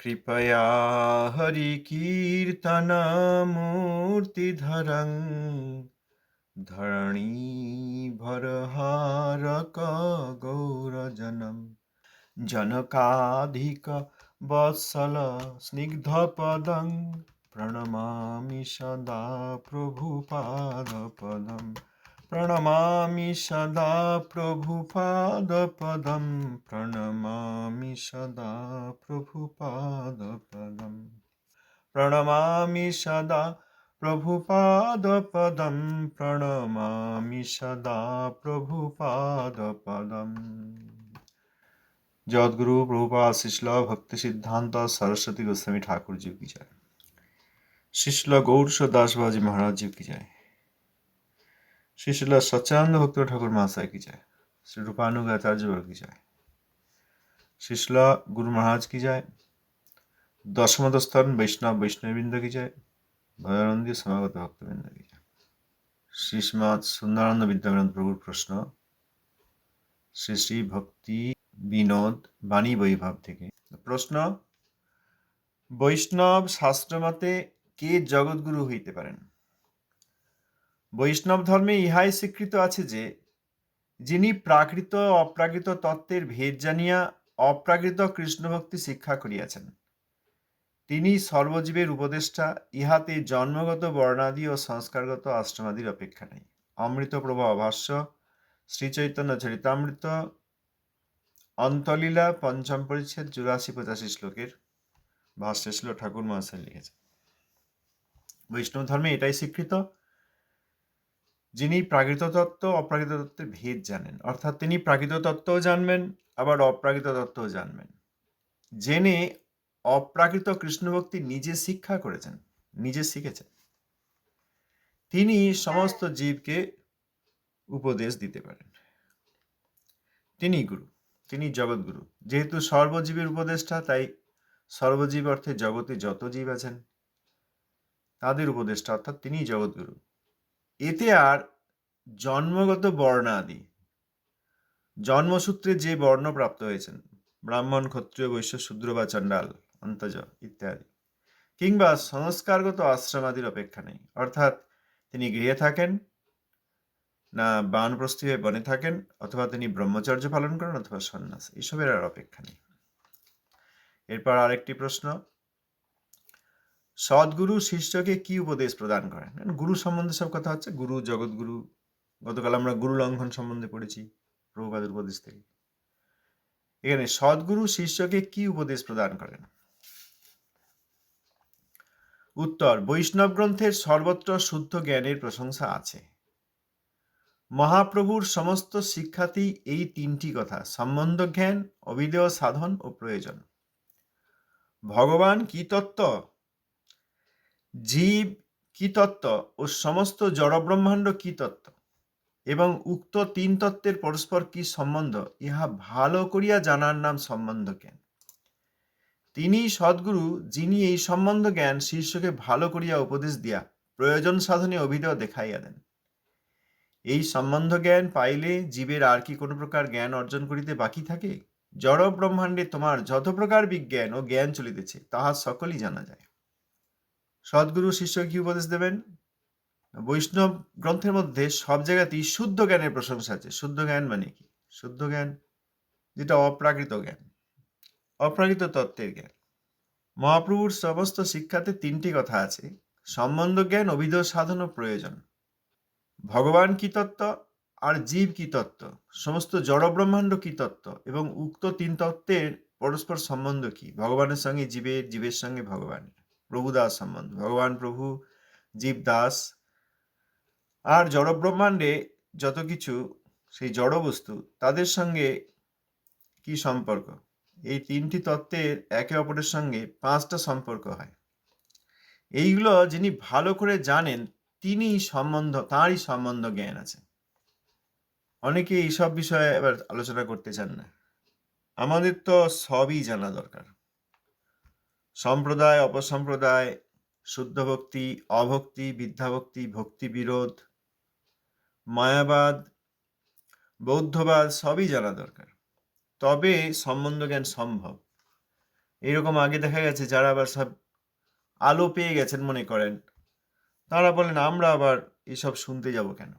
कृपया हरिकीर्तनमूर्तिधरं जनकाधिकवत्सल स्निग्धपदं प्रणमामि सदा प्रभुपादपदम्। प्रणमामि सदा प्रभुपादपदं प्रणमामि सदा प्रभुपादपदम् प्रणमामि सदा प्रभुपादपदं प्रणमामि सदा प्रभुपादपदम् जगद्गुरु प्रभुपाद शिशला भक्ति सिद्धांत सरस्वती गोस्वामी ठाकुर जी की जय शिशला गौर दास बाजी महाराज जी की जय श्रीशिला সচ্চানন্দ ভক্ত ঠাকুর মহাশয় কি চায়? শ্রী রূপানুগ आचार्य वर्ग की जय श्रीशिला गुरु কি চায়? দশমত दशमत বৈষ্ণব वैष्णव वैष्णवबिंद की जय ভয়ানন্দী সমাগত ভক্তবৃন্দ কি চায়? শ্রীশ্রীমাদ সুন্দরানন্দ বিদ্যাবিনন্দ প্রভুর প্রশ্ন। শ্রী শ্রী ভক্তি বিনোদ বাণী বৈভব থেকে। প্রশ্ন, বৈষ্ণব শাস্ত্রমতে কে জগৎগুরু হইতে পারেন? বৈষ্ণব ধর্মে ইহাই স্বীকৃত আছে যে, যিনি প্রাকৃত অপ্রাকৃত তত্ত্বের ভেদ জানিয়া অপ্রাকৃত কৃষ্ণভক্তি শিক্ষা করিয়াছেন। তিনি সর্বজীবের উপদেষ্টা, ইহাতে জন্মগত বর্ণাদি ও সংস্কারগত আশ্রমাদির অপেক্ষা নেই। অমৃত প্রভা অভাষ্য শ্রীচৈতন্য চরিতামৃত, অন্তলীলা পঞ্চম পরিচ্ছেদ চুরাশি পঁচাশি শ্লোকের ভাষ্য ছিল ঠাকুর মহাশয় লিখেছে বৈষ্ণব ধর্মে এটাই স্বীকৃত। যিনি প্রাকৃত তত্ত্ব অপ্রাকৃত তত্ত্বের ভেদ জানেন। অর্থাৎ তিনি প্রাকৃত তত্ত্বও জানবেন, আবার অপ্রাকৃত তত্ত্বও জানবেন। জেনে অপ্রাকৃত কৃষ্ণভক্তি নিজে শিক্ষা করেছেন, নিজে শিখেছেন। তিনি সমস্ত জীবকে উপদেশ দিতে পারেন। তিনি গুরু, তিনি জগৎগুরু। যেহেতু সর্বজীবের উপদেষ্টা, তাই সর্বজীব অর্থে জগতে যত জীব আছেন, তাদের উপদেষ্টা অর্থাৎ তিনি জগৎগুরু। এতে আর জন্মগত বর্ণাদি। জন্মসূত্রে যে বর্ণ প্রাপ্ত হয়েছেন, ব্রাহ্মণ, ক্ষত্রিয়, বৈশ্য, শূদ্র বা চণ্ডাল, অন্তজ, ইত্যাদি। কিংবা সংস্কারগত আশ্রমাদির অপেক্ষা নেই। অর্থাৎ তিনি গৃহে থাকেন, না বানপ্রস্থি হয়ে বনে থাকেন, অথবা তিনি ব্রহ্মচর্য পালন করেন, অথবা সন্ন্যাস। এসবের আর অপেক্ষা নেই। এরপর আরেকটি প্রশ্ন সদ্গুরু শিষ্যকে কি উপদেশ প্রদান করেন? গুরু সম্বন্ধে সব কথা হচ্ছে। গুরু, জগৎগুরু, গতকাল আমরা গুরু লঙ্ঘন সম্বন্ধে পড়েছি, প্রভুপাদের উপদেশ থেকে। এখানে সদ্গুরু শিষ্যকে কি উপদেশ প্রদান করেন? উত্তর, বৈষ্ণব গ্রন্থের সর্বত্র শুদ্ধ জ্ঞানের প্রশংসা আছে। মহাপ্রভুর সমস্ত শিক্ষাতেই এই তিনটি কথা, সম্বন্ধ জ্ঞান, অবিদেয় সাধন ও প্রয়োজন। ভগবান কি তত্ত্ব? জীব কি তত্ত্ব ও সমস্ত জড়ব্রহ্মাণ্ড কি তত্ত্ব? এবং উক্ত তিন তত্ত্বের পরস্পর কি সম্বন্ধ? ইহা ভালো করিয়া জানার নাম সম্বন্ধ জ্ঞান। তিনি সদ্গুরু, যিনি এই সম্বন্ধ জ্ঞান শীর্ষকে ভালো করিয়া উপদেশ দিয়া প্রয়োজন সাধনে অভিধেয় দেখাইয়া দেন। এই সম্বন্ধ জ্ঞান পাইলে জীবের আর কি কোনো প্রকার জ্ঞান অর্জন করিতে বাকি থাকে? জড় ব্রহ্মাণ্ডে তোমার যত প্রকার বিজ্ঞান ও জ্ঞান চলিতেছে, তাহা সকলই জানা যায়। সদ্গুরু শিষ্য কি উপদেশ দেবেন? বৈষ্ণব গ্রন্থের মধ্যে সব জায়গাতেই শুদ্ধ জ্ঞানের প্রশংসা আছে। শুদ্ধ জ্ঞান মানে কি? শুদ্ধ জ্ঞান যেটা অপ্রাকৃত জ্ঞান, অপ্রাকৃত তত্ত্বের জ্ঞান। মহাপ্রভুর সমস্ত শিক্ষাতে তিনটি কথা আছে। সম্বন্ধ জ্ঞান, অভিধ, সাধন প্রয়োজন। ভগবান কি তত্ত্ব আর জীব কি তত্ত্ব? সমস্ত জড় ব্রহ্মাণ্ড কি তত্ত্ব? এবং উক্ত তিন তত্ত্বের পরস্পর সম্বন্ধ কি? ভগবানের সঙ্গে জীবের জীবের সঙ্গে ভগবানের। প্রভু দাস সম্বন্ধ। ভগবান প্রভু জীব দাস আর জড় ব্রহ্মাণ্ডে যত কিছু, সেই জড় বস্তু তাদের সঙ্গে কি সম্পর্ক? এই তিনটি তত্ত্বের একে অপরের সঙ্গে পাঁচটা সম্পর্ক হয়। এইগুলো যিনি ভালো করে জানেন, তিনি সম্বন্ধ, তাঁরই সম্বন্ধ জ্ঞান আছে। অনেকে এইসব বিষয়ে এবার আলোচনা করতে চান না। আমাদের তো সবই জানা দরকার। সম্প্রদায়, অপসম্প্রদায় শুদ্ধ ভক্তি অভক্তি, বিদ্যাভক্তি, ভক্তি বিরোধ, মায়াবাদ, বৌদ্ধবাদ সবই জানা দরকার। তবে সম্বন্ধ জ্ঞান সম্ভব। এইরকম আগে দেখা গেছে, যারা আবার সব আলো পেয়ে গেছেন মনে করেন, তারা বলেন, আমরা আবার এসব শুনতে যাব কেন?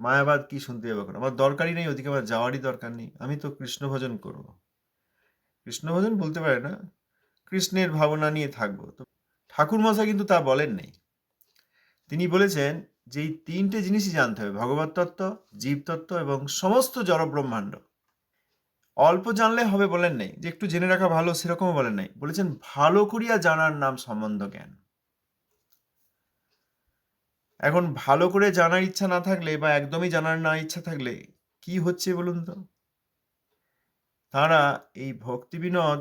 মায়াবাদ কি শুনতে যাব কেন? আমার দরকারই নেই, ওদিকে আমার যাওয়ারই দরকার নেই। আমি তো কৃষ্ণ ভজন করব। কৃষ্ণ ভজন বলতে পারে না কৃষ্ণের ভাবনা নিয়ে থাকব। তো ঠাকুর মশাই কিন্তু তা বলেন নাই। তিনি বলেছেন যে এই তিনটে জিনিসই জানতে হবে, ভগবত তত্ত্ব জীবতত্ত্ব এবং সমস্ত জড়ব্রহ্মাণ্ড। অল্প জানলে হবে বলেন নেই, যে একটু জেনে রাখা ভালো, সেরকমও বলেন নাই। বলেছেন, ভালো করিয়া জানার নাম সম্বন্ধ জ্ঞান। এখন ভালো করে জানার ইচ্ছা না থাকলে বা একদমই জানার না ইচ্ছা থাকলে কি হচ্ছে বলুন তো? তারা এই ভক্তি বিনোদ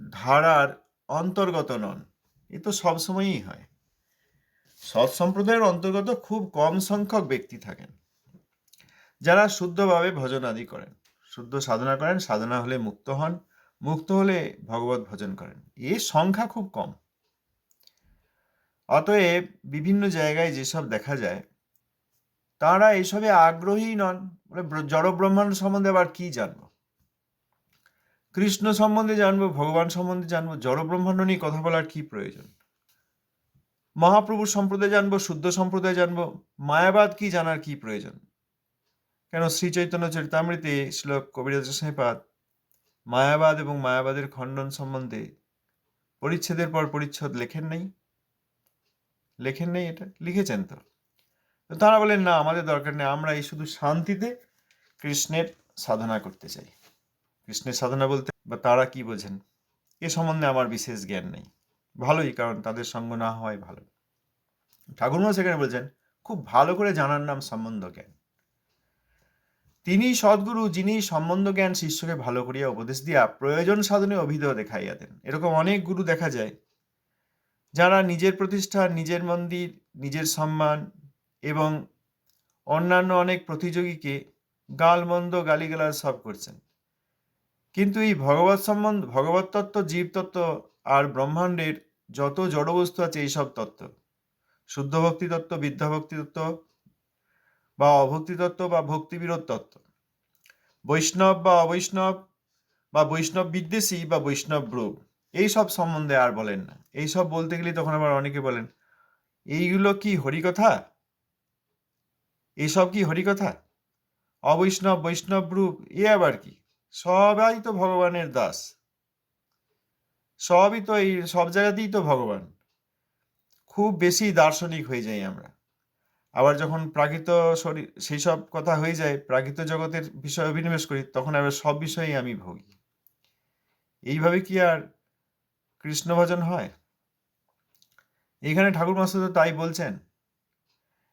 ধারার অন্তর্গত নন। এ তো সবসময়ই হয়। সৎ সম্প্রদায়ের অন্তর্গত খুব কম সংখ্যক ব্যক্তি থাকেন, যারা শুদ্ধভাবে ভজন আদি করেন। শুদ্ধ সাধনা করেন, সাধনা হলে মুক্ত হন, মুক্ত হলে ভগবত ভজন করেন। এ সংখ্যা খুব কম। অতএব বিভিন্ন জায়গায় যেসব দেখা যায়, তারা এসবে আগ্রহী নন। বলে ব্রহ্মাণ্ড সম্বন্ধে আবার কি জানব? কৃষ্ণ সম্বন্ধে জানব, ভগবান সম্বন্ধে জানব জড় ব্রহ্মাণ্ড নিয়ে কথা বলার কি প্রয়োজন? মহাপ্রভুর সম্প্রদায় জানব, শুদ্ধ সম্প্রদায় জানব, মায়াবাদ কি জানার কি প্রয়োজন? কেন শ্রী চৈতন্য চরিতামৃতে শ্লোক কবিরাজ সাঁপাত মায়াবাদ এবং মায়াবাদের খণ্ডন সম্বন্ধে পরিচ্ছেদের পর পরিচ্ছদ লেখেন নেই? লেখেন নেই এটা? লিখেছেন তো তারা বলেন, না, আমাদের দরকার নেই, আমরা এই শুধু শান্তিতে কৃষ্ণের সাধনা করতে চাই। কৃষ্ণের সাধনা বলতে বা তারা কি বোঝেন, এ সম্বন্ধে আমার বিশেষ জ্ঞান নেই। ভালোই, কারণ তাদের সঙ্গ না হওয়াই ভালো। ঠাকুরমা সেখানে বলছেন, খুব ভালো করে জানার নাম সম্বন্ধ জ্ঞান। তিনি সদ্গুরু, যিনি সম্বন্ধ জ্ঞান শিষ্যকে ভালো করিয়া উপদেশ দিয়া প্রয়োজন সাধনে অভিধ দেখাইয়া দেন এরকম অনেক গুরু দেখা যায়, যারা নিজের প্রতিষ্ঠা, নিজের মন্দির, নিজের সম্মান এবং অন্যান্য অনেক প্রতিযোগীকে গালমন্দ গালিগালাজ সব করছেন। কিন্তু এই ভগবত সম্বন্ধ, ভগবত তত্ত্ব জীবতত্ত্ব আর ব্রহ্মাণ্ডের যত জড়বস্তু আছে এইসব তত্ত্ব। শুদ্ধ ভক্তি তত্ত্ব, বিদ্যা ভক্তি তত্ত্ব বা অভক্তি তত্ত্ব বা ভক্তিবিরোধ তত্ত্ব। বৈষ্ণব বা অবৈষ্ণব বা বৈষ্ণব বিদ্বেষী বা বৈষ্ণব এই সব সম্বন্ধে আর বলেন না। এই সব বলতে গেলে তখন আবার অনেকে বলেন, এইগুলো কি হরিকথা? এইসব কি হরিকথা? অবৈষ্ণব, বৈষ্ণব রূপ এ আবার কি? সবাই তো ভগবানের দাস। সবই তো এই, সব জায়গাতেই তো ভগবান। খুব বেশি দার্শনিক হয়ে যাই আমরা। আবার যখন প্রাকৃত শরীর, সেই সব কথা হয়ে যায়, প্রাকৃত জগতের বিষয়ে অভিনিবেশ করি, তখন আবার সব বিষয়েই আমি ভোগী। এইভাবে কি আর কৃষ্ণ ভজন হয়? এইখানে ঠাকুর মাস্টার তো তাই বলছেন।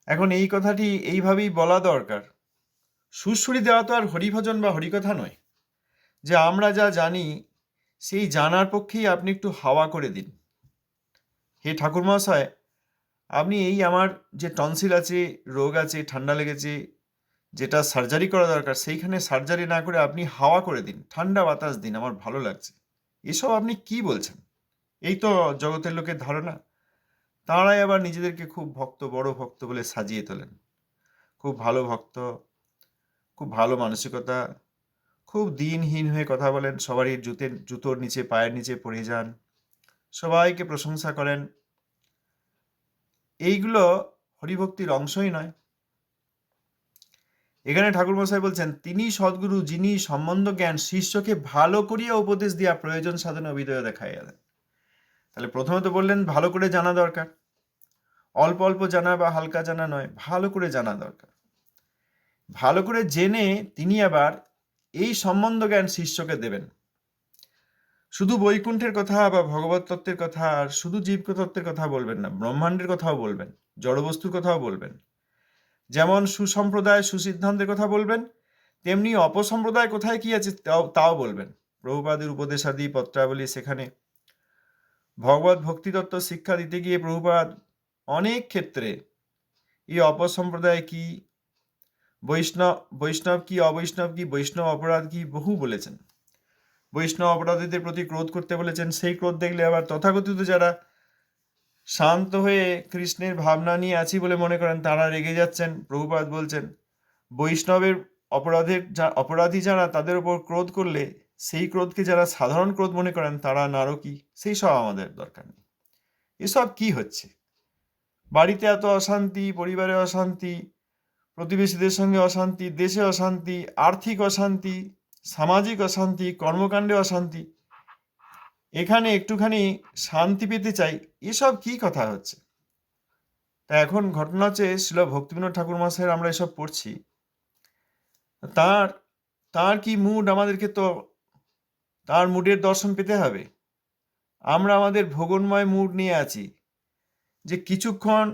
এখন এই কথাটি এইভাবেই বলা দরকার। সুরসুরি দেওয়া তো আর হরিভজন বা হরিকথা নয়। যে আমরা যা জানি, সেই জানার পক্ষেই আপনি একটু হাওয়া করে দিন। হে ঠাকুর মহাশয় আপনি এই আমার যে টনসিল আছে, রোগ আছে, ঠান্ডা লেগেছে, যেটা সার্জারি করা দরকার, সেইখানে সার্জারি না করে আপনি হাওয়া করে দিন। ঠান্ডা বাতাস দিন, আমার ভালো লাগছে। এসব আপনি কি বলছেন? এই তো জগতের লোকের ধারণা। তাঁরাই আবার নিজেদেরকে খুব ভক্ত, বড় ভক্ত বলে সাজিয়ে তোলেন। খুব ভালো ভক্ত, খুব ভালো মানসিকতা খুব দিনহীন হয়ে কথা বলেন, সবারই জুতের, জুতোর নিচে, পায়ের নিচে পড়ে যান। সবাইকে প্রশংসা করেন। এইগুলো হরিভক্তির অংশই নয়। এখানে ঠাকুর মশাই বলছেন, তিনি সদ্গুরু, যিনি সম্বন্ধ জ্ঞান শিষ্যকে ভালো করিয়া উপদেশ দিয়া প্রয়োজন সাধনে অভিদয় দেখাইয়া দেন। তাহলে প্রথমে তো বললেন, ভালো করে জানা দরকার। অল্প অল্প জানা বা হালকা জানা নয়, ভালো করে জানা দরকার। ভালো করে জেনে তিনি আবার এই সম্বন্ধ জ্ঞান শিষ্যকে দেবেন। শুধু বৈকুণ্ঠের কথা বা ভগবত তত্ত্বের কথা আর শুধু জীবতত্ত্বের কথা বলবেন না, ব্রহ্মাণ্ডের কথাও বলবেন, জড়বস্তুর কথাও বলবেন। যেমন সুসম্প্রদায়, সুসিদ্ধান্তের কথা বলবেন, তেমনি অপসম্প্রদায় কোথায় কি আছে তাও বলবেন। প্রভুপাদের উপদেশাদি, পত্রাবলী সেখানে। ভগবত ভক্তিতত্ত্ব শিক্ষা দিতে গিয়ে প্রভুপাদ অনেক ক্ষেত্রে এই অপসম্প্রদায় কি বৈষ্ণব বৈষ্ণব কি, অবৈষ্ণব কি, বৈষ্ণব অপরাধ কি, বহু বলেছেন। বৈষ্ণব অপরাধীদের প্রতি ক্রোধ করতে বলেছেন, সেই ক্রোধ দেখলে আবার তথাকথিত যারা শান্ত হয়ে কৃষ্ণের ভাবনা নিয়ে আছি বলে মনে করেন, তারা রেগে যাচ্ছেন। প্রভুপাদ বলছেন, বৈষ্ণবের অপরাধের যা, অপরাধী যারা, তাদের উপর ক্রোধ করলে, সেই ক্রোধকে যারা সাধারণ ক্রোধ মনে করেন, তারা নারকী, সেই সব আমাদের দরকার নেই। এসব কি হচ্ছে? বাড়িতে এত অশান্তি, পরিবারে অশান্তি প্রতিবেশীদের সঙ্গে অশান্তি, দেশে অশান্তি, আর্থিক অশান্তি, সামাজিক অশান্তি, কর্মকাণ্ডে অশান্তি। এখানে একটুখানি শান্তি পেতে চাই, এসব কি কথা হচ্ছে? তা এখন ঘটনা হচ্ছে, শিল ভক্তিবিনোদ ঠাকুর মশাইয়ের আমরা এসব পড়ছি। তার তার কি মুড আমাদেরকে তো, তার মুডের দর্শন পেতে হবে? আমরা আমাদের ভোগনময় মুড নিয়ে আছি যে কিছুক্ষণ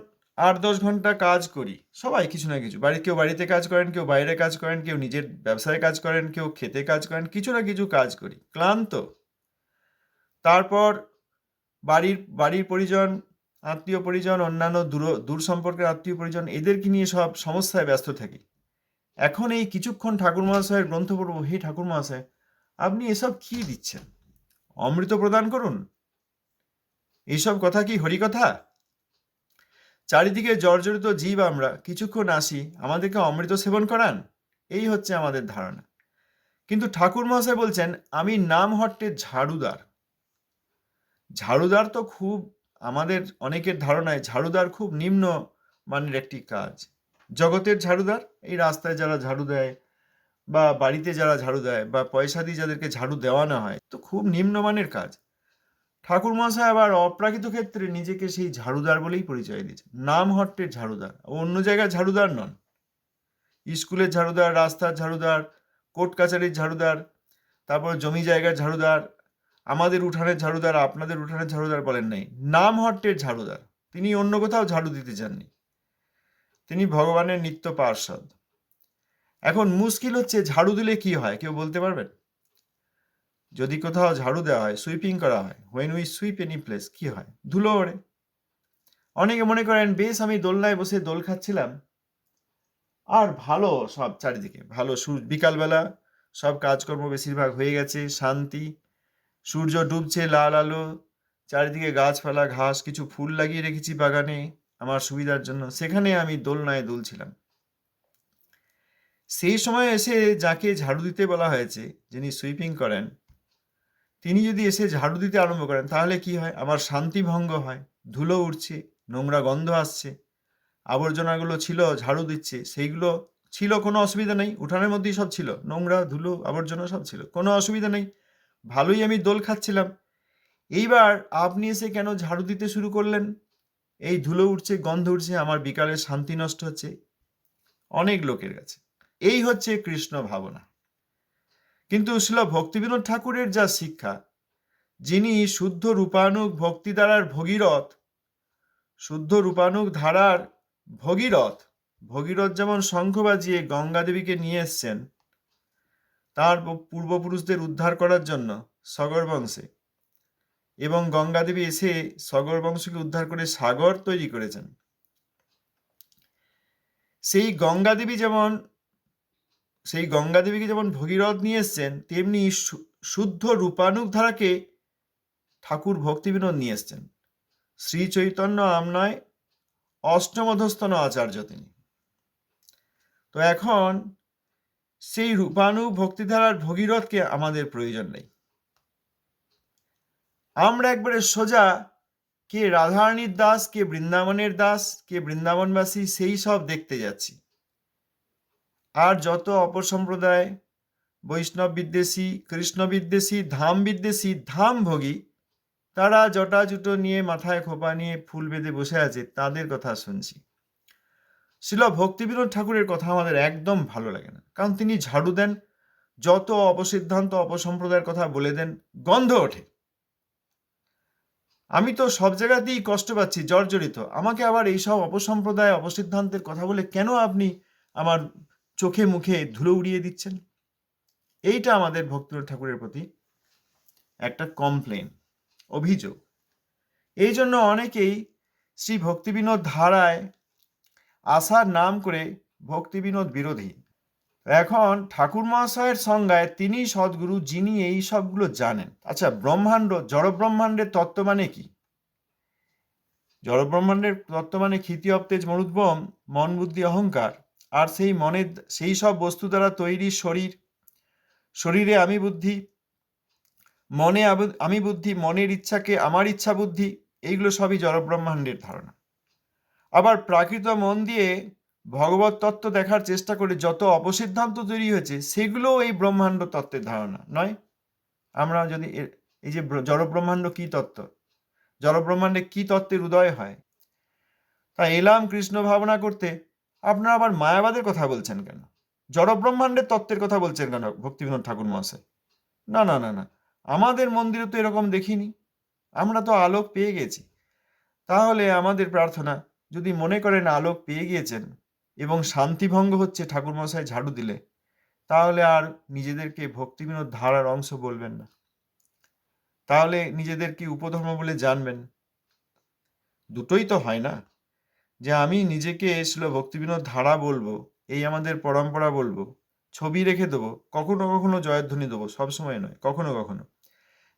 আট দশ ঘণ্টা কাজ করি। সবাই কিছু না কিছু। বাড়ি কেউ বাড়িতে কাজ করেন, কেউ বাইরে কাজ করেন, কেউ নিজের ব্যবসায় কাজ করেন, কেউ খেতে কাজ করেন, কিছু না কিছু কাজ করি। ক্লান্ত। তারপর বাড়ির বাড়ির পরিজন, আত্মীয় পরিজন, অন্যান্য দূর দূর সম্পর্কের আত্মীয় পরিজন, এদেরকে নিয়ে সব সমস্যায় ব্যস্ত থাকি। এখন এই কিছুক্ষণ ঠাকুর মহাশয়ের গ্রন্থ পড়ব হে ঠাকুর মহাশয় আপনি এসব কি দিচ্ছেন? অমৃত প্রদান করুন? এইসব কথা কি হরিকথা? চারিদিকে জর্জরিত জীব আমরা, কিছুক্ষণ আসি, আমাদেরকে অমৃত সেবন করান? এই হচ্ছে আমাদের ধারণা। কিন্তু ঠাকুর মহাশয় বলছেন, আমি নাম হট্টের ঝাড়ুদার। ঝাড়ুদার তো খুব, আমাদের অনেকের ধারণায় ঝাড়ুদার খুব নিম্ন মানের একটি কাজ। জগতের ঝাড়ুদার, এই রাস্তায় যারা ঝাড়ু দেয়, বা বাড়িতে যারা ঝাড়ু দেয়, বা পয়সা দিয়ে যাদেরকে ঝাড়ু দেওয়ানো হয়, তো খুব নিম্নমানের কাজ। ঠাকুর মশাই আবার অপ্রাকৃত ক্ষেত্রে নিজেকে সেই ঝাড়ুদার বলেই পরিচয় দিয়েছে নাম হট্টের ঝাড়ুদার অন্য জায়গায় ঝাড়ুদার নন। স্কুলের ঝাড়ুদার, রাস্তার ঝাড়ুদার, কোর্ট কাছারির ঝাড়ুদার, তারপর জমি জায়গার ঝাড়ুদার, আমাদের উঠানের ঝাড়ুদার, আপনাদের উঠানের ঝাড়ুদার বলেন নাই। নাম হট্টের ঝাড়ুদার, তিনি অন্য কোথাও ঝাড়ু দিতে চাননি। তিনি ভগবানের নিত্য পার্ষদ। এখন মুশকিল হচ্ছে ঝাড়ু দিলে কি হয়, কেউ বলতে পারবেন? যদি কোথাও ঝাড়ু দেওয়া হয় সুইপিং করা হয় when we sweep any place কি হয়? ধুলো ওড়ে। অনেকে মনে করেন, বেশ, আমি দোলনায় বসে দোল খাচ্ছিলাম। আর ভালো সব চারিদিকে, ভালো সূর্য, বিকালবেলা সব কাজকর্ম বেশিরভাগ হয়ে গেছে, শান্তি, সূর্য ডুবছে লাল আলো, চারিদিকে গাছপালা, ঘাস, কিছু ফুল লাগিয়ে রেখেছি বাগানে, আমার সুবিধার জন্য। সেখানে আমি দোলনায় দুলছিলাম। সেই সময় এসে যাকে ঝাড়ু দিতে বলা হয়েছে, যিনি সুইপিং করেন তিনি যদি এসে ঝাড়ু দিতে আরম্ভ করেন, তাহলে কি হয়? আমার শান্তি ভঙ্গ হয়। ধুলো উঠছে নোংরা গন্ধ আসছে। আবর্জনাগুলো ছিল, ঝাড়ু দিচ্ছে। সেইগুলো ছিল, কোনো অসুবিধা নেই। উঠানের মধ্যেই সব ছিল। নোংরা, ধুলো, আবর্জনা সব ছিল। কোনো অসুবিধা নেই। ভালোই আমি দোল খাচ্ছিলাম। এইবার আপনি এসে কেন ঝাড়ু দিতে শুরু করলেন? এই ধুলো উঠছে গন্ধ উঠছে আমার বিকালের শান্তি নষ্ট হচ্ছে। অনেক লোকের কাছে। এই হচ্ছে কৃষ্ণ ভাবনা। কিন্তু শিল ভক্তিবিনোদ ঠাকুরের যা শিক্ষা, যিনি শুদ্ধ রূপানুগ ভক্তি দ্বারার ভগীরথ, শুদ্ধ রূপানুগ ধারার ভগীরথ ভগীরথ যেমন শঙ্খ বাজিয়ে গঙ্গা দেবীকে নিয়ে এসছেন, তার পূর্বপুরুষদের উদ্ধার করার জন্য সগর বংশে। এবং গঙ্গা দেবী এসে সগর বংশকে উদ্ধার করে সাগর তৈরি করেছেন। সেই গঙ্গা দেবী যেমন সেই গঙ্গা দেবীকে যেমন ভগীরথ নিয়ে এসছেন, তেমনি শুদ্ধ রূপানুক ধারাকে ঠাকুর ভক্তিবিনোদ নিয়ে এসছেন। শ্রী চৈতন্য আমনায় অষ্টমধস্তন আচার্য তিনি। তো এখন সেই রূপানু ভক্তিধারার ভগীরথকে আমাদের প্রয়োজন নেই। আমরা একবারে সোজা কে রাধারানীর দাস, কে বৃন্দাবনের দাস, কে বৃন্দাবনবাসী, সেই সব দেখতে যাচ্ছি। আর যত অপর সম্প্রদায়, বৈষ্ণব বিদ্বেষী, কৃষ্ণ বিদ্বেষী, ধাম বিদ্বেষী, ধাম ভোগী, তারা জটা জুটো নিয়ে মাথায় খোপা নিয়ে ফুল বেঁধে বসে আছে, তাদের কথা শুনছি। শিল ভক্তিবিনোদ ঠাকুরের কথা আমাদের একদম ভালো লাগে না। কারণ তিনি ঝাড়ু দেন, যত অপসিদ্ধান্ত, অপসম্প্রদায়ের কথা বলে দেন, গন্ধ ওঠে। আমি তো সব জায়গাতেই কষ্ট পাচ্ছি, জর্জরিত। আমাকে আবার এইসব অপসম্প্রদায়, অপসিদ্ধান্তের কথা বলে কেন আপনি আমার চোখে মুখে ধুলো উড়িয়ে দিচ্ছেন। এইটা আমাদের ভক্তিনাথ ঠাকুরের প্রতি একটা কমপ্লেন অভিযোগ। এই জন্য অনেকেই শ্রী ভক্তিবিনোদ ধারায় আসার নাম করে ভক্তিবিনোদ বিরোধী। এখন ঠাকুর মহাশয়ের সংজ্ঞায় তিনি সদ্গুরু, যিনি এই সবগুলো জানেন। আচ্ছা ব্রহ্মাণ্ড, জড়ব্রহ্মাণ্ডের তত্ত্ব মানে কি? জড়ব্রহ্মাণ্ডের তত্ত্ব মানে ক্ষিতি অপ্তেজ মরুদ্বম মন বুদ্ধি অহংকার। আর সেই মনের সেই সব বস্তু দ্বারা তৈরি শরীর, শরীরে আমি বুদ্ধি, মনে আমি বুদ্ধি, মনের ইচ্ছাকে আমার ইচ্ছা বুদ্ধি, এইগুলো সবই জড়ব্রহ্মাণ্ডের ধারণা। আবার প্রাকৃত মন দিয়ে ভগবত তত্ত্ব দেখার চেষ্টা করে যত অপসিদ্ধান্ত তৈরি হয়েছে, সেগুলোও এই ব্রহ্মাণ্ড তত্ত্বের ধারণা, নয়? আমরা যদি এই যে ব্র- জড়ব্রহ্মাণ্ড কি তত্ত্ব? জড়ব্রহ্মাণ্ডে কি তত্ত্বের উদয় হয়? তা এলাম কৃষ্ণ ভাবনা করতে আপনারা আবার মায়াবাদের কথা বলছেন কেন? জড়ব্রহ্মাণ্ডের তত্ত্বের কথা বলছেন কেন, ভক্তিবিনোদ ঠাকুর মহাশয়? না না না না, আমাদের মন্দিরে তো এরকম দেখিনি। আমরা তো আলোক পেয়ে গেছি। তাহলে আমাদের প্রার্থনা, যদি মনে করেন আলোক পেয়ে গিয়েছেন এবং শান্তিভঙ্গ হচ্ছে ঠাকুর মশাই ঝাড়ু দিলে, তাহলে আর নিজেদেরকে ভক্তিবিনোদ ধারার অংশ বলবেন না। তাহলে নিজেদেরকে উপধর্ম বলে জানবেন? দুটোই তো হয় না। যে আমি নিজেকে ছিল ভক্তিবিনোদ ধারা বলব, এই আমাদের পরম্পরা বলব, ছবি রেখে দেবো, কখনো কখনো জয়ধ্বনি দেবো সবসময় নয়, কখনো কখনো।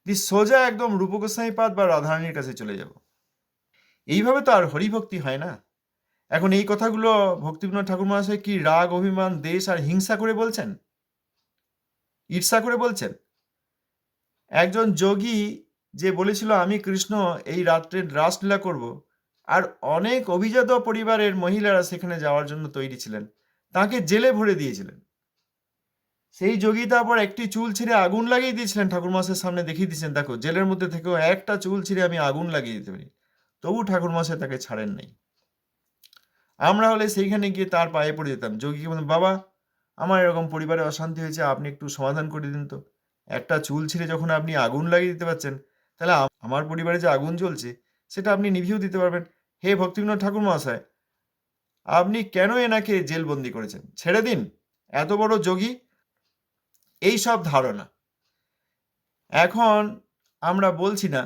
দি সোজা একদম রূপগোস্বাইপাদ বা রাধারানীর কাছে চলে যাব। এইভাবে তো আর হরিভক্তি হয় না। এখন এই কথাগুলো ভক্তিবিনোদ ঠাকুর মহাশয় কি রাগ, অভিমান, দেশ আর হিংসা করে বলছেন? ঈর্ষা করে বলছেন? একজন যোগী যে বলেছিল, আমি কৃষ্ণ, এই রাত্রে রাসলীলা করব আর অনেক অভিজাত পরিবারের মহিলারা সেখানে যাওয়ার জন্য তৈরি ছিলেন। তাকে জেলে ভরে দিয়েছিলেন। সেই যোগী তারপর একটি চুল ছিঁড়ে আগুন লাগিয়ে দিয়েছিলেন ঠাকুর মাসের সামনে দেখিয়ে দিয়েছেন দেখো, জেলের মধ্যে থেকেও একটা চুল ছিঁড়ে আমি আগুন লাগিয়ে দিতে পারি। তবু ঠাকুর মাসে তাকে ছাড়েন নাই। আমরা হলে সেইখানে গিয়ে তার পায়ে পড়ে যেতাম। যোগীকে বলতাম, বাবা, আমার এরকম পরিবারে অশান্তি হয়েছে, আপনি একটু সমাধান করে দিন তো। একটা চুল ছিঁড়ে যখন আপনি আগুন লাগিয়ে দিতে পারছেন, তাহলে আমার পরিবারে যে আগুন জ্বলছে সেটা আপনি নিভিয়েও দিতে পারবেন। হে ভক্তিবিনোদ ঠাকুর মহাশয় আপনি কেন এনাকে জেলবন্দি করেছেন? ছেড়ে দিন, এত বড় যোগী। এই সব ধারণা। এখন আমরা বলছি না,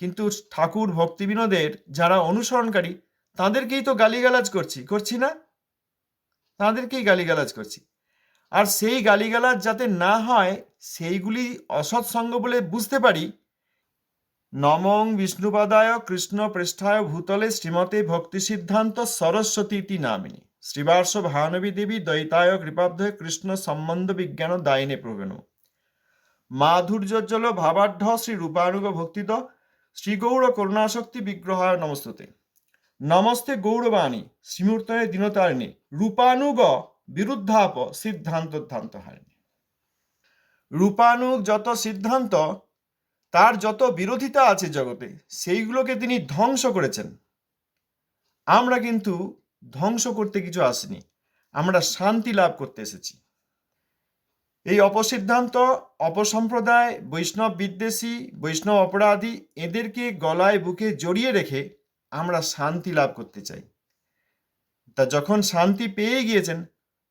কিন্তু ঠাকুর ভক্তিবিনোদের যারা অনুসরণকারী, তাদেরকেই তো গালিগালাজ করছি করছি না? তাদেরকেই গালিগালাজ করছি। আর সেই গালিগালাজ যাতে না হয়, সেইগুলি অসৎসঙ্গ বলে বুঝতে পারি নমং বিষ্ণুপাদায় কৃষ্ণ পৃষ্ঠায় ভূতলে শ্রীমতে ভক্তি সিদ্ধান্ত সরস্বতী নামিনী। শ্রীবার্ষ ভানবী দেবী দ্বৈতায় কৃপাব্ধে কৃষ্ণ সম্বন্ধ বিজ্ঞান দায়নে প্রবেণ। মাধুর্যজ্জল ভাবাঢ্য শ্রী রূপানুগ ভক্তিত শ্রী গৌর করুণাশক্তি বিগ্রহায় নমস্তুতে। নমস্তে গৌরবাণী শ্রীমূর্তয়ে দীনতারিণী, রূপানুগ বিরুদ্ধাপ সিদ্ধান্তধ্যান্ত হারিণী রূপানুগ যত সিদ্ধান্ত তার যত বিরোধিতা আছে জগতে, সেইগুলোকে তিনি ধ্বংস করেছেন। আমরা কিন্তু ধ্বংস করতে কিছু আসিনি। আমরা শান্তি লাভ করতে এসেছি। এই অপসিদ্ধান্ত, অপসম্প্রদায়, বৈষ্ণব বিদ্বেষী, বৈষ্ণব অপরাধী, এদেরকে গলায় বুকে জড়িয়ে রেখে আমরা শান্তি লাভ করতে চাই। তা যখন শান্তি পেয়ে গিয়েছেন,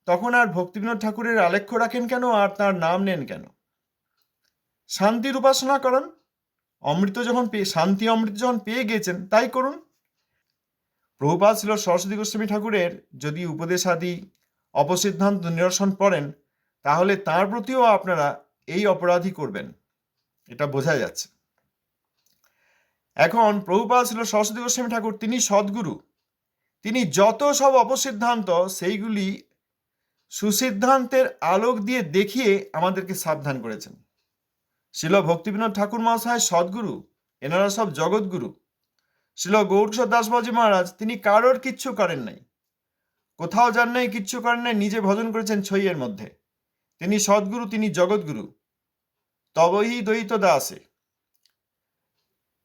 তখন আর ভক্তিবিনোদ ঠাকুরের আলেখ্য রাখেন কেন? আর তার নাম নেন কেন? শান্তির উপাসনা করুন। অমৃত যখন পেয়ে শান্তি অমৃত যখন পেয়ে গিয়েছেন তাই করুন। প্রভুপাত ছিল সরস্বতী গোস্বামী ঠাকুরের যদি উপদেশাদি অপসিদ্ধান্ত নিরসন পড়েন তাহলে তার প্রতিও আপনারা এই অপরাধী করবেন। এটা বোঝা যাচ্ছে। এখন প্রভুপাল ছিল সরস্বতী গোস্বামী ঠাকুর, তিনি সদ্গুরু। তিনি যত সব অপসিদ্ধান্ত, সেইগুলি সুসিদ্ধান্তের আলোক দিয়ে দেখিয়ে আমাদেরকে সাবধান করেছেন। শিল ভক্তিবিনোদ ঠাকুর মহাশয় সদ্গুরু, এনারা সব জগৎগুরু। শিল গৌরকিশোর দাসবাজি মহারাজ, তিনি কারোর কিচ্ছু করেন নাই। কোথাও যান নাই, কিচ্ছু করেন নাই, নিজে ভজন করেছেন ছইয়ের মধ্যে। তিনি সদ্গুরু, তিনি জগৎগুরু। তবহি দ্বৈত দাসে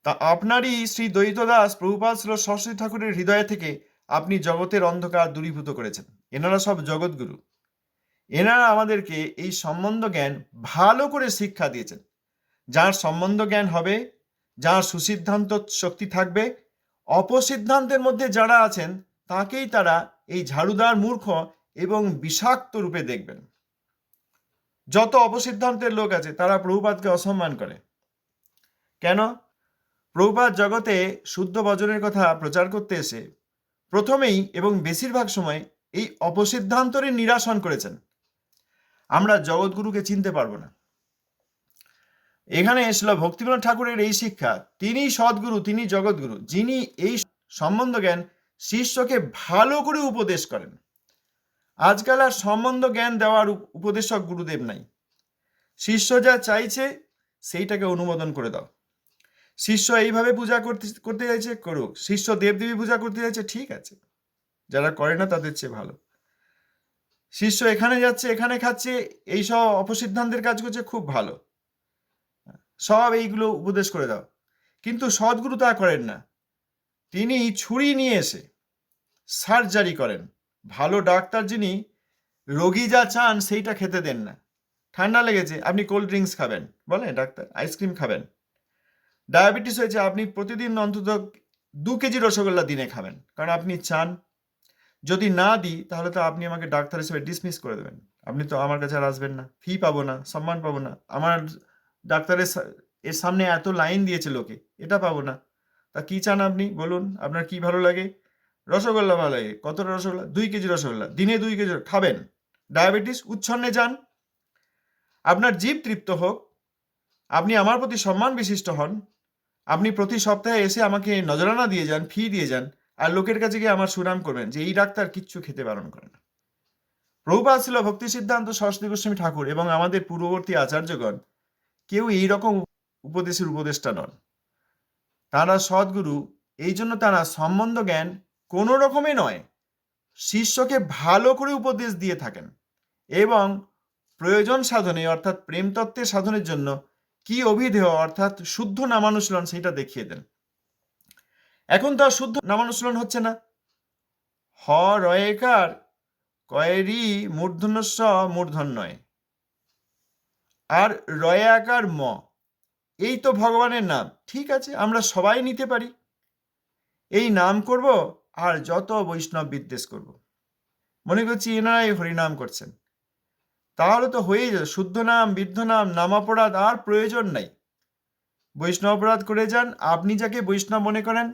তা আপনারই শ্রী দ্বৈত দাস প্রভুপাল ছিল সরস্বতী ঠাকুরের হৃদয় থেকে আপনি জগতের অন্ধকার দূরীভূত করেছেন। এনারা সব জগৎগুরু। এনারা আমাদেরকে এই সম্বন্ধ জ্ঞান ভালো করে শিক্ষা দিয়েছেন। যার সম্বন্ধ জ্ঞান হবে, যার সুসিদ্ধান্ত শক্তি থাকবে, অপসিদ্ধান্তের মধ্যে যারা আছেন, তাকেই তারা এই ঝাড়ুদার মূর্খ এবং বিষাক্ত রূপে দেখবেন। যত অপসিদ্ধান্তের লোক আছে, তারা প্রভুপাতকে অসম্মান করে। কেন? প্রভুপাত জগতে শুদ্ধ বজনের কথা প্রচার করতে এসে প্রথমেই এবং বেশিরভাগ সময় এই অপসিদ্ধান্তরের নিরাসন করেছেন। আমরা জগৎগুরুকে চিনতে পারব না। এখানে এসলো ভক্তিবিনোদ ঠাকুরের এই শিক্ষা। তিনি সদ্গুরু, তিনি জগৎগুরু যিনি এই সম্বন্ধ জ্ঞান শিষ্যকে ভালো করে উপদেশ করেন। আজকাল আর সম্বন্ধ জ্ঞান দেওয়ার উপ- উপদেশক গুরুদেব নাই। শিষ্য যা চাইছে, সেইটাকে অনুমোদন করে দাও। শিষ্য এইভাবে পূজা করতে করতে চাইছে, করুক। শিষ্য দেবদেবী পূজা করতে চাইছে, ঠিক আছে। যারা করে না, তাদের চেয়ে ভালো। শিষ্য এখানে যাচ্ছে, এখানে খাচ্ছে এইসব অপসিদ্ধান্তের কাজ করছে, খুব ভালো। সব এইগুলো উপদেশ করে দাও। কিন্তু সদ্গুরু তা করেন না। তিনি ছুরি নিয়ে এসে সার্জারি করেন। ভালো ডাক্তার যিনি রোগী যা চান সেইটা খেতে দেন না। ঠান্ডা লেগেছে, আপনি কোল্ড ড্রিঙ্কস খাবেন, বলেন ডাক্তার আইসক্রিম খাবেন। ডায়াবেটিস হয়েছে, আপনি প্রতিদিন অন্তত দু কেজি রসগোল্লা দিনে খাবেন। কারণ আপনি চান, যদি না দিই, তাহলে তো আপনি আমাকে ডাক্তার হিসেবে ডিসমিস করে দেবেন। আপনি তো আমার কাছে আর আসবেন না ফি পাবো না, সম্মান পাবো না। আমার ডাক্তারের এর সামনে এত লাইন দিয়েছে লোকে, এটা পাবো না। তা কি চান আপনি? বলুন, আপনার কি ভালো লাগে? রসগোল্লা ভালো লাগে। কতটা রসগোল্লা? দুই কেজি রসগোল্লা। দিনে দুই কেজি খাবেন। ডায়াবেটিস উচ্ছন্নে যান। আপনার জীব তৃপ্ত হোক। আপনি আমার প্রতি সম্মান বিশিষ্ট হন। আপনি প্রতি সপ্তাহে এসে আমাকে নজরানা দিয়ে যান, ফি দিয়ে যান, আর লোকের কাছে গিয়ে আমার সুনাম করবেন যে এই ডাক্তার কিচ্ছু খেতে বারণ করে না। প্রভুপাত ছিল ভক্তি সিদ্ধান্ত সরস্বতী গোস্বামী ঠাকুর এবং আমাদের পূর্ববর্তী আচার্যগণ কেউ এই রকম উপদেশের উপদেষ্টা নন। তারা সদ্গুরু, এই জন্য তারা সম্বন্ধ জ্ঞান কোনো রকমে নয়, শিষ্যকে ভালো করে উপদেশ দিয়ে থাকেন এবং প্রয়োজন সাধনে, অর্থাৎ প্রেমতত্ত্বের সাধনের জন্য কি অভিধেয়, অর্থাৎ শুদ্ধ নামানুশীলন সেটা দেখিয়ে দেন। এখন তো আর শুদ্ধ নামানুশীলন হচ্ছে না। হ রয়েকার কয়েরি মূর্ধন্যস্ব মূর্ধন্যয়। আর রয়াকার ম। এই তো ভগবানের নাম। ঠিক আছে, আমরা সবাই নিতে পারি। এই নাম করব আর যত বৈষ্ণব বিদ্বেষ করব। মনে করছি এনারাই হরিনাম করছেন। তাহলে তো হয়েই যাবে। শুদ্ধ নাম, বৃদ্ধ নাম নামাপরাধ আর প্রয়োজন নাই। বৈষ্ণব অপরাধ করে যান, আপনি যাকে বৈষ্ণব মনে করেন,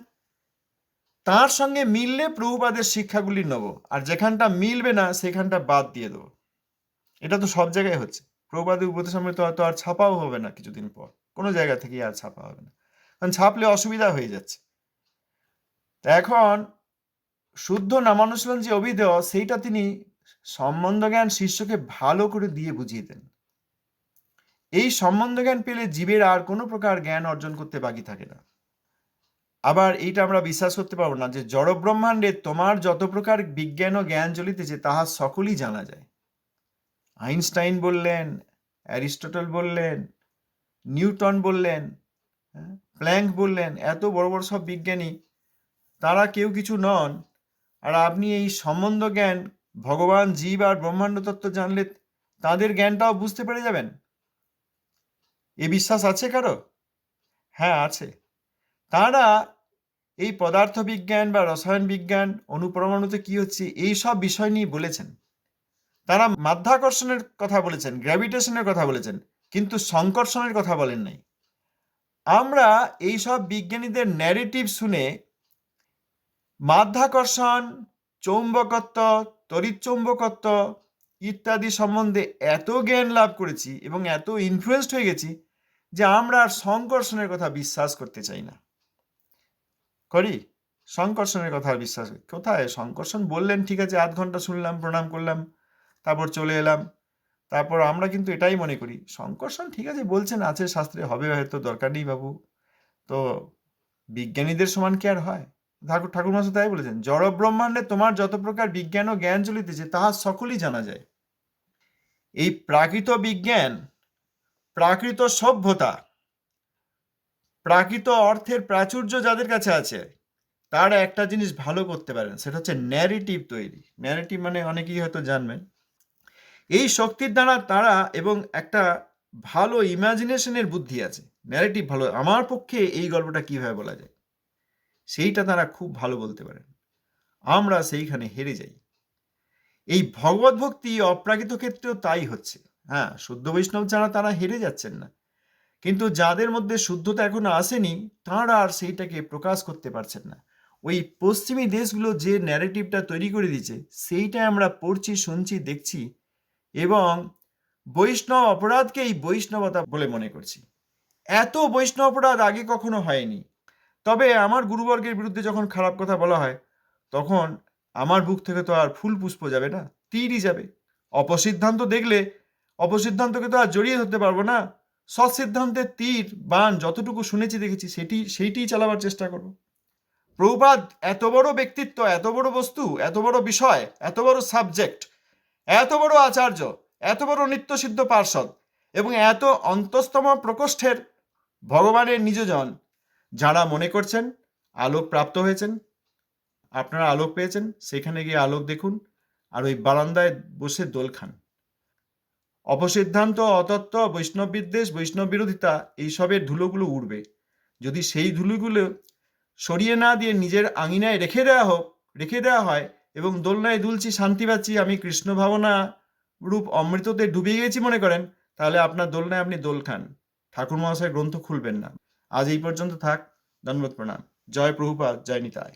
তার সঙ্গে মিললে প্রভুপাদের শিক্ষাগুলি নেব। আর যেখানটা মিলবে না, সেখানটা বাদ দিয়ে দেবো। এটা তো সব জায়গায় হচ্ছে। প্রভুপাদের উপদেশ তো তো আর ছাপাও হবে না কিছুদিন পর। কোনো জায়গা থেকে আর ছাপা হবে না। কারণ ছাপলে অসুবিধা হয়ে যাচ্ছে। তা এখন শুদ্ধ নামানুশীলন যে অভিধেয়, সেইটা তিনি সম্বন্ধ জ্ঞান শিষ্যকে ভালো করে দিয়ে বুঝিয়ে দেন। এই সম্বন্ধ জ্ঞান পেলে জীবের আর কোনো প্রকার জ্ঞান অর্জন করতে বাকি থাকে না। আবার এইটা আমরা বিশ্বাস করতে পারব না যে জড় ব্রহ্মাণ্ডে তোমার যত প্রকার বিজ্ঞান ও জ্ঞান চলিতেছে তাহা সকলই জানা যায়। আইনস্টাইন বললেন অ্যারিস্টটল বললেন নিউটন বললেন হ্যাঁ, প্ল্যাঙ্ক বললেন এত বড় বড় সব বিজ্ঞানী তারা কেউ কিছু নন। আর আপনি এই সম্বন্ধ জ্ঞান ভগবান জীব আর ব্রহ্মাণ্ড তত্ত্ব জানলে তাদের জ্ঞানটাও বুঝতে পেরে যাবেন। এ বিশ্বাস আছে কারও? হ্যাঁ আছে। তারা এই পদার্থ বিজ্ঞান বা রসায়ন বিজ্ঞান অনুপরমাণুতে কি হচ্ছে এই সব বিষয় নিয়ে বলেছেন। তারা মাধ্যাকর্ষণের কথা বলেছেন গ্র্যাভিটেশনের কথা বলেছেন, কিন্তু সংকর্ষণের কথা বলেন নাই। আমরা এই সব বিজ্ঞানীদের ন্যারেটিভ শুনে মাধ্যাকর্ষণ, চৌম্বকত্ব তড়িৎচৌম্বকত্ব ইত্যাদি সম্বন্ধে এত জ্ঞান লাভ করেছি এবং এত ইনফ্লুয়েসড হয়ে গেছি যে আমরা আর সংকর্ষণের কথা বিশ্বাস করতে চাই না। করি? সংকর্ষণের কথা বিশ্বাস। কোথায়? সংকর্ষণ বললেন, ঠিক আছে, আধ ঘণ্টা শুনলাম, প্রণাম করলাম। তারপর চলে এলাম। তারপর আমরা কিন্তু এটাই মনে করি, সংকর্ষণ ঠিক আছে বলছেন, আছে শাস্ত্রে, হবে হয়তো, দরকার নেই বাবু। তো বিজ্ঞানীদের সমান কি আর হয়? ঠাকুর ঠাকুর মাসে তাই বলেছেন জড় ব্রহ্মাণ্ডে তোমার যত প্রকার বিজ্ঞান ও জ্ঞান চলিতেছে, তাহা সকলই জানা যায়। এই প্রাকৃত বিজ্ঞান, প্রাকৃত সভ্যতা, প্রাকৃত অর্থের প্রাচুর্য যাদের কাছে আছে, তারা একটা জিনিস ভালো করতে পারেন, সেটা হচ্ছে ন্যারেটিভ তৈরি। ন্যারেটিভ মানে অনেকেই হয়তো জানবেন। এই শক্তির দ্বারা তারা এবং একটা ভালো ইমাজিনেশনের বুদ্ধি আছে। ন্যারেটিভ ভালো। আমার পক্ষে এই গল্পটা কীভাবে বলা যায়? সেইটা তারা খুব ভালো বলতে পারেন। আমরা সেইখানে হেরে যাই। এই ভগবত ভক্তি অপ্রাকৃত ক্ষেত্রেও তাই হচ্ছে। হ্যাঁ শুদ্ধ বৈষ্ণব যারা তারা হেরে যাচ্ছেন না। কিন্তু যাদের মধ্যে শুদ্ধতা এখনও আসেনি, তাঁরা আর সেইটাকে প্রকাশ করতে পারছেন না। ওই পশ্চিমী দেশগুলো যে ন্যারেটিভটা তৈরি করে দিয়েছে, সেইটাই আমরা পড়ছি, শুনছি, দেখছি এবং বৈষ্ণব অপরাধকেই বৈষ্ণবতা বলে মনে করছি। এত বৈষ্ণব অপরাধ আগে কখনো হয়নি। তবে আমার গুরুবর্গের বিরুদ্ধে যখন খারাপ কথা বলা হয়, তখন আমার বুক থেকে তো আর ফুল পুষ্প যাবে না, তীরই যাবে। অপসিদ্ধান্ত দেখলে অপসিদ্ধান্তকে তো আর জড়িয়ে ধরতে পারব না। সৎ সিদ্ধান্তের তীর বান যতটুকু শুনেছি, দেখেছি, সেটি সেইটিই চালাবার চেষ্টা করব। প্রভুপাদ, এত বড় ব্যক্তিত্ব, এত বড় বস্তু, এত বড় বিষয়, এত বড় সাবজেক্ট এত বড় আচার্য, এত বড় নিত্যসিদ্ধ পার্ষদ এবং এত অন্তস্তম প্রকোষ্ঠের ভগবানের নিজজন যারা মনে করছেন আলোক প্রাপ্ত হয়েছেন, আপনারা আলোক পেয়েছেন, সেখানে গিয়ে আলোক দেখুন আর ওই বারান্দায় বসে দোল খান। অপসিদ্ধান্ত, অতত্ত্ব, বৈষ্ণব বিদ্বেষ, বৈষ্ণব বিরোধিতা, এইসবের ধুলোগুলো উড়বে। যদি সেই ধুলোগুলো সরিয়ে না দিয়ে নিজের আঙিনায় রেখে দেওয়া হোক, রেখে দেওয়া হয় এবং দোলনায় দুলছি, শান্তি পাচ্ছি, আমি কৃষ্ণ ভাবনা রূপ অমৃততে ডুবে গেছি মনে করেন, তাহলে আপনার দোলনায় আপনি দোল খান। ঠাকুর মহাশয় গ্রন্থ খুলবেন না। আজ এই পর্যন্ত থাক, ধন্যবাদ প্রণাম। জয় প্রভুপাদ, জয় নিতায়